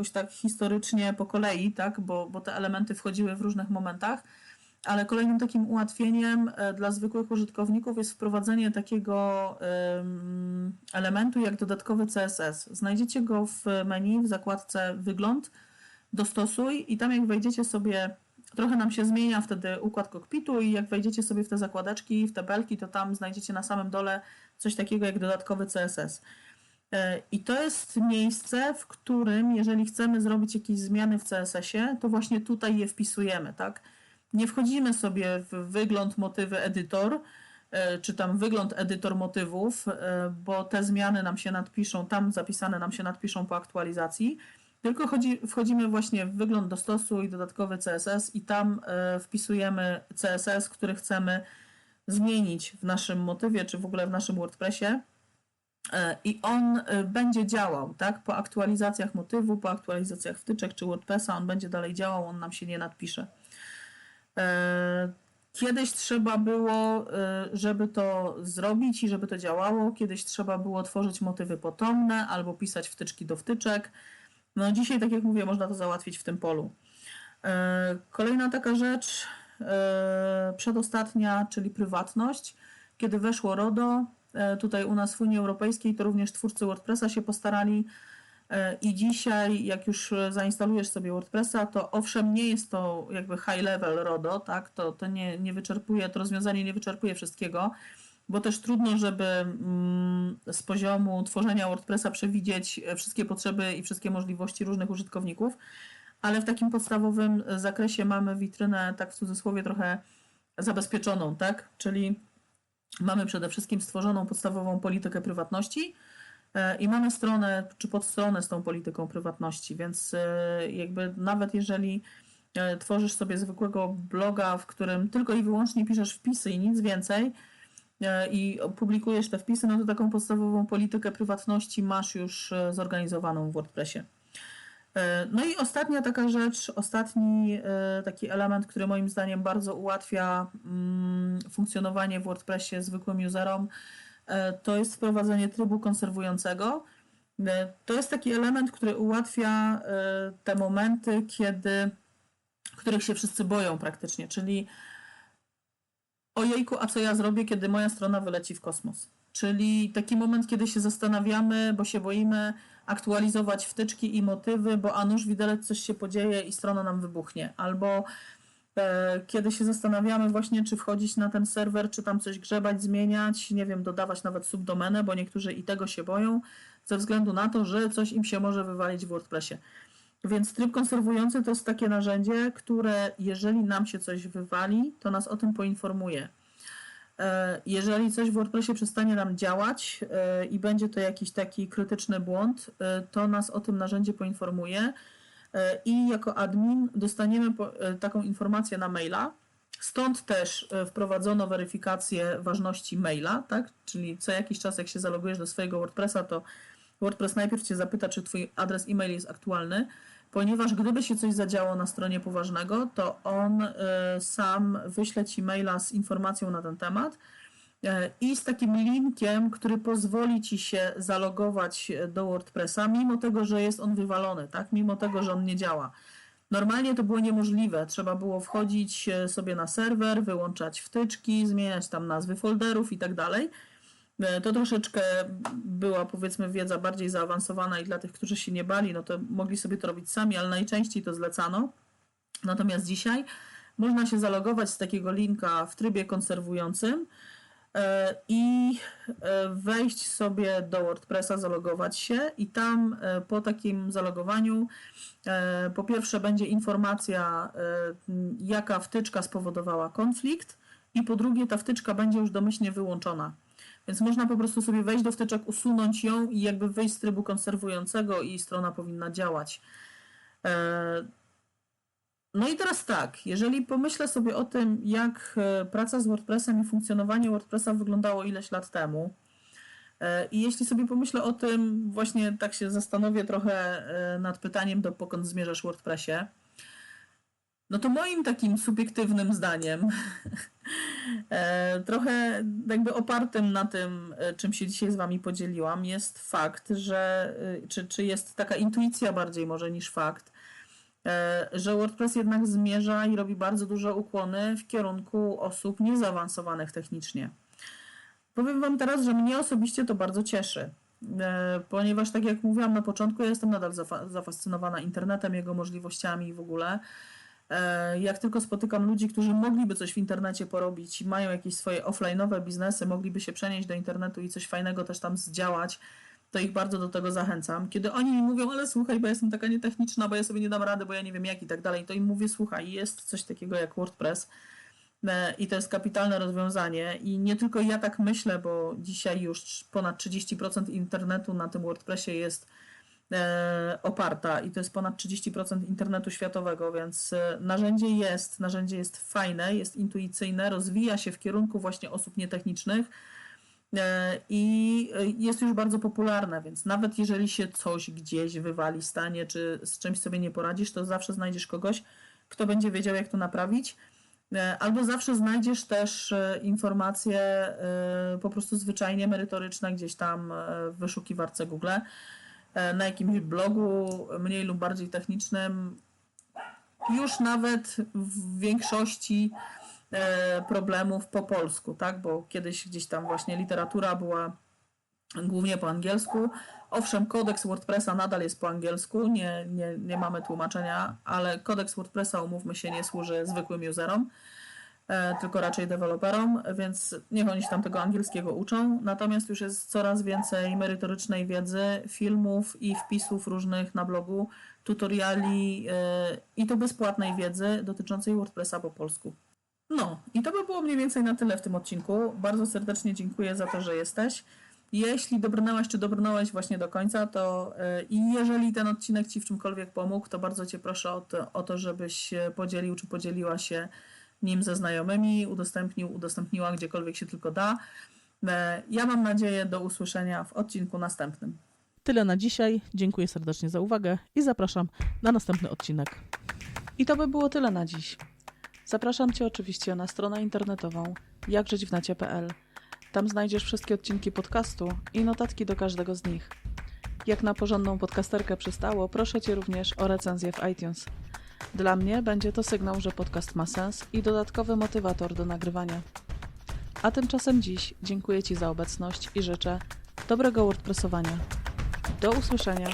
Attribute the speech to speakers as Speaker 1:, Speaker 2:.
Speaker 1: jakoś tak historycznie po kolei, tak, bo, bo te elementy wchodziły w różnych momentach, ale kolejnym takim ułatwieniem e, dla zwykłych użytkowników jest wprowadzenie takiego em, elementu jak dodatkowy CSS. Znajdziecie go w menu w zakładce Wygląd, Dostosuj i tam jak wejdziecie sobie, trochę nam się zmienia wtedy układ kokpitu i jak wejdziecie sobie w te zakładeczki, w te belki, to tam znajdziecie na samym dole coś takiego jak dodatkowy CSS. E, I to jest miejsce, w którym, jeżeli chcemy zrobić jakieś zmiany w CSS-ie, to właśnie tutaj je wpisujemy, tak? Nie wchodzimy sobie w wygląd motywy edytor, e, czy tam wygląd edytor motywów, e, bo te zmiany nam się nadpiszą, tam zapisane nam się nadpiszą po aktualizacji, tylko chodzi, wchodzimy właśnie w wygląd do stosu i dodatkowy CSS i tam wpisujemy CSS, który chcemy zmienić w naszym motywie, czy w ogóle w naszym WordPressie i on e, będzie działał, tak? Po aktualizacjach motywu, po aktualizacjach wtyczek czy WordPressa on będzie dalej działał, on nam się nie nadpisze. E, kiedyś trzeba było, żeby to zrobić i żeby to działało, kiedyś trzeba było tworzyć motywy potomne albo pisać wtyczki do wtyczek. No dzisiaj, tak jak mówię, można to załatwić w tym polu. Kolejna taka rzecz, przedostatnia, czyli prywatność. Kiedy weszło RODO, E, tutaj u nas w Unii Europejskiej, to również twórcy WordPressa się postarali e, i dzisiaj, jak już zainstalujesz sobie WordPressa, to owszem, nie jest to jakby high level RODO, tak? To, to nie, nie wyczerpuje, to rozwiązanie nie wyczerpuje wszystkiego, bo też trudno, żeby mm, z poziomu tworzenia WordPressa przewidzieć wszystkie potrzeby i wszystkie możliwości różnych użytkowników, ale w takim podstawowym zakresie mamy witrynę, tak w cudzysłowie, trochę zabezpieczoną, tak? Czyli Mamy przede wszystkim stworzoną podstawową politykę prywatności e, i mamy stronę czy podstronę z tą polityką prywatności, więc e, jakby nawet jeżeli e, tworzysz sobie zwykłego bloga, w którym tylko i wyłącznie piszesz wpisy i nic więcej i publikujesz te wpisy, no to taką podstawową politykę prywatności masz już zorganizowaną w WordPressie. E, no i ostatnia taka rzecz, ostatni e, taki element, który moim zdaniem bardzo ułatwia mm, funkcjonowanie w WordPressie zwykłym userom, e, to jest wprowadzenie trybu konserwującego. To jest taki element, który ułatwia te momenty, kiedy, których się wszyscy boją praktycznie, czyli ojejku, a co ja zrobię, kiedy moja strona wyleci w kosmos? Czyli taki moment, kiedy się zastanawiamy, bo się boimy aktualizować wtyczki i motywy, bo a nuż widelec coś się podzieje i strona nam wybuchnie. Albo e, kiedy się zastanawiamy właśnie, czy wchodzić na ten serwer, czy tam coś grzebać, zmieniać, nie wiem, dodawać nawet subdomenę, bo niektórzy i tego się boją, ze względu na to, że coś im się może wywalić w WordPressie. Więc tryb konserwujący to jest takie narzędzie, które jeżeli nam się coś wywali, to nas o tym poinformuje. E, jeżeli coś w WordPressie przestanie nam działać e, i będzie to jakiś taki krytyczny błąd, e, to nas o tym narzędzie poinformuje i jako admin dostaniemy taką informację na maila. Stąd też wprowadzono weryfikację ważności maila, tak? Czyli co jakiś czas, jak się zalogujesz do swojego WordPressa, to WordPress najpierw cię zapyta, czy twój adres e-mail jest aktualny, ponieważ gdyby się coś zadziało na stronie poważnego, to on y, sam wyśle ci maila z informacją na ten temat y, i z takim linkiem, który pozwoli ci się zalogować do WordPressa, mimo tego, że jest on wywalony, tak? Mimo tego, że on nie działa. Normalnie to było niemożliwe. Trzeba było wchodzić y, sobie na serwer, wyłączać wtyczki, zmieniać tam nazwy folderów i tak dalej. E, to troszeczkę była powiedzmy wiedza bardziej zaawansowana i dla tych, którzy się nie bali, no to mogli sobie to robić sami, ale najczęściej to zlecano. Natomiast dzisiaj można się zalogować z takiego linka w trybie konserwującym e, i e, wejść sobie do WordPressa, zalogować się i tam po takim zalogowaniu po pierwsze będzie informacja, jaka wtyczka spowodowała konflikt i po drugie ta wtyczka będzie już domyślnie wyłączona. Więc można po prostu sobie wejść do wtyczek, usunąć ją i jakby wyjść z trybu konserwującego i strona powinna działać. E, no i teraz tak, jeżeli pomyślę sobie o tym, jak e, praca z WordPressem i funkcjonowanie WordPressa wyglądało ileś lat temu, e, i jeśli sobie pomyślę o tym, właśnie tak się zastanowię trochę nad pytaniem, do pokąd zmierzasz w WordPressie, No to moim takim subiektywnym zdaniem, e, trochę jakby opartym na tym, e, czym się dzisiaj z Wami podzieliłam, jest fakt, że, e, czy, czy jest taka intuicja bardziej może niż fakt, że WordPress jednak zmierza i robi bardzo duże ukłony w kierunku osób niezaawansowanych technicznie. Powiem Wam teraz, że mnie osobiście to bardzo cieszy, ponieważ tak jak mówiłam na początku, ja jestem nadal zafa- zafascynowana internetem, jego możliwościami i w ogóle. E, Jak tylko spotykam ludzi, którzy mogliby coś w internecie porobić i mają jakieś swoje offline'owe biznesy, mogliby się przenieść do internetu i coś fajnego też tam zdziałać, to ich bardzo do tego zachęcam. Kiedy oni mi mówią, ale słuchaj, bo jestem taka nietechniczna, bo ja sobie nie dam rady, bo ja nie wiem jak i tak dalej, to im mówię, słuchaj, jest coś takiego jak WordPress e, i to jest kapitalne rozwiązanie i nie tylko ja tak myślę, bo dzisiaj już ponad 30% internetu na tym WordPressie jest oparta i to jest ponad 30% internetu światowego, więc e, narzędzie jest, narzędzie jest fajne, jest intuicyjne, rozwija się w kierunku właśnie osób nietechnicznych e, i e, jest już bardzo popularne, więc nawet jeżeli się coś gdzieś wywali, stanie, czy z czymś sobie nie poradzisz, to zawsze znajdziesz kogoś, kto będzie wiedział, jak to naprawić. E, Albo zawsze znajdziesz też e, informacje e, po prostu zwyczajnie merytoryczne gdzieś tam e, w wyszukiwarce Google e, na jakimś blogu mniej lub bardziej technicznym, już nawet w większości e, problemów po polsku, tak? Bo kiedyś gdzieś tam właśnie literatura była głównie po angielsku. Owszem, kodeks WordPressa nadal jest po angielsku, nie, nie, nie mamy tłumaczenia, ale kodeks WordPressa, umówmy się, nie służy zwykłym userom, e, tylko raczej deweloperom, więc niech oni się tam tego angielskiego uczą. Natomiast już jest coraz więcej merytorycznej wiedzy, filmów i wpisów różnych na blogu, tutoriali e, i to bezpłatnej wiedzy dotyczącej WordPressa po polsku. No, i to by było mniej więcej na tyle w tym odcinku. Bardzo serdecznie dziękuję za to, że jesteś. Jeśli dobrnęłaś czy dobrnąłeś właśnie do końca, to yy, i jeżeli ten odcinek Ci w czymkolwiek pomógł, to bardzo Cię proszę o to, o to, żebyś podzielił czy podzieliła się nim ze znajomymi, udostępnił, udostępniła gdziekolwiek się tylko da. Yy, Ja mam nadzieję do usłyszenia w odcinku następnym.
Speaker 2: Tyle na dzisiaj. Dziękuję serdecznie za uwagę i zapraszam na następny odcinek.
Speaker 3: I to by było tyle na dziś. Zapraszam Cię oczywiście na stronę internetową jakżyćwnecie.pl. Tam znajdziesz wszystkie odcinki podcastu i notatki do każdego z nich. Jak na porządną podcasterkę przystało, proszę Cię również o recenzję w iTunes. Dla mnie będzie to sygnał, że podcast ma sens i dodatkowy motywator do nagrywania. A tymczasem dziś dziękuję Ci za obecność i życzę dobrego WordPressowania. Do usłyszenia